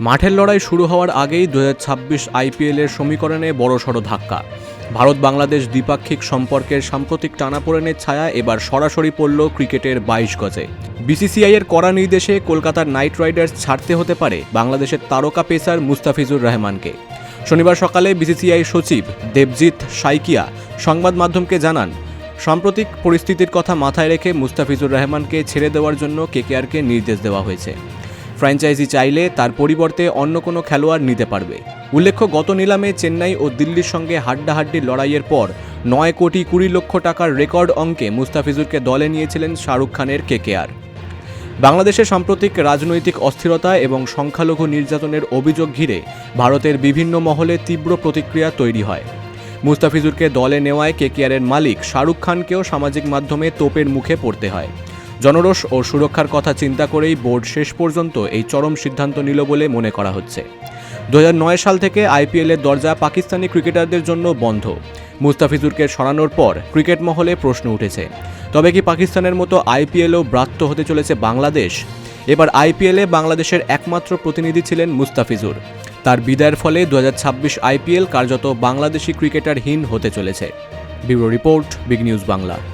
মাঠের লড়াই শুরু হওয়ার আগেই দু হাজার ছাব্বিশ আইপিএলের সমীকরণে বড়সড় ধাক্কা। ভারত বাংলাদেশ দ্বিপাক্ষিক সম্পর্কের সাম্প্রতিক টানাপোড়েনের ছায়া এবার সরাসরি পড়ল ক্রিকেটের বাইশ গজে। বিসিসিআই এর কড়া নির্দেশে কলকাতার নাইট রাইডার্স ছাড়তে হতে পারে বাংলাদেশের তারকা পেসার মুস্তাফিজুর রহমানকে। শনিবার সকালে বিসিসিআই সচিব দেবজিৎ সাইকিয়া সংবাদ মাধ্যমকে জানান, সাম্প্রতিক পরিস্থিতির কথা মাথায় রেখে মুস্তাফিজুর রহমানকে ছেড়ে দেওয়ার জন্য কেকেআরকে নির্দেশ দেওয়া হয়েছে। ফ্র্যাঞ্চাইজি চাইলে তার পরিবর্তে অন্য কোনো খেলোয়াড় নিতে পারবে। উল্লেখ্য, গত নিলামে চেন্নাই ও দিল্লির সঙ্গে হাড্ডাহাড্ডি লড়াইয়ের পর নয় কোটি কুড়ি লক্ষ টাকার রেকর্ড অঙ্কে মুস্তাফিজুরকে দলে নিয়েছিলেন শাহরুখ খানের কেকেআর। বাংলাদেশে সাম্প্রতিক রাজনৈতিক অস্থিরতা এবং সংখ্যালঘু নির্যাতনের অভিযোগ ঘিরে ভারতের বিভিন্ন মহলে তীব্র প্রতিক্রিয়া তৈরি হয়। মুস্তাফিজুরকে দলে নেওয়ায় কেকেআরের মালিক শাহরুখ খানকেও সামাজিক মাধ্যমে তোপের মুখে পড়তে হয়। জনরোষ ও সুরক্ষার কথা চিন্তা করেই বোর্ড শেষ পর্যন্ত এই চরম সিদ্ধান্ত নিল বলে মনে করা হচ্ছে। দু হাজার নয় সাল থেকে আইপিএলের দরজা পাকিস্তানি ক্রিকেটারদের জন্য বন্ধ। মুস্তাফিজুরকে সরানোর পর ক্রিকেট মহলে প্রশ্ন উঠেছে। তবে কি পাকিস্তানের মতো আইপিএলও ব্রাত্য হতে চলেছে বাংলাদেশ? এবার আইপিএলে বাংলাদেশের একমাত্র প্রতিনিধি ছিলেন মুস্তাফিজুর। তার বিদায়ের ফলে দু হাজার ছাব্বিশ আইপিএল কার্যত বাংলাদেশি ক্রিকেটারহীন হতে চলেছে। Bureau report, big news Bangla.